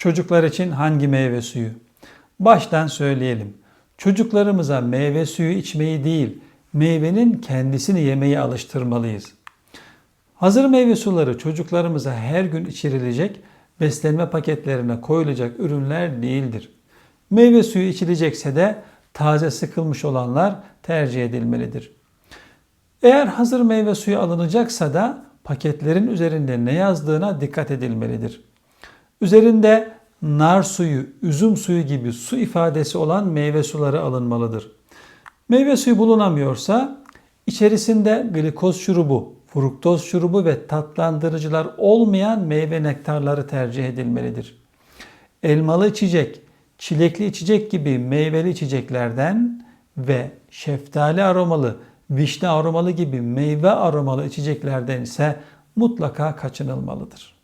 Çocuklar için hangi meyve suyu? Baştan söyleyelim. Çocuklarımıza meyve suyu içmeyi değil, meyvenin kendisini yemeyi alıştırmalıyız. Hazır meyve suları çocuklarımıza her gün içirilecek, beslenme paketlerine koyulacak ürünler değildir. Meyve suyu içilecekse de taze sıkılmış olanlar tercih edilmelidir. Eğer hazır meyve suyu alınacaksa da paketlerin üzerinde ne yazdığına dikkat edilmelidir. Üzerinde nar suyu, üzüm suyu gibi su ifadesi olan meyve suları alınmalıdır. Meyve suyu bulunamıyorsa içerisinde glikoz şurubu, fruktoz şurubu ve tatlandırıcılar olmayan meyve nektarları tercih edilmelidir. Elmalı içecek, çilekli içecek gibi meyveli içeceklerden ve şeftali aromalı, vişne aromalı gibi meyve aromalı içeceklerden ise mutlaka kaçınılmalıdır.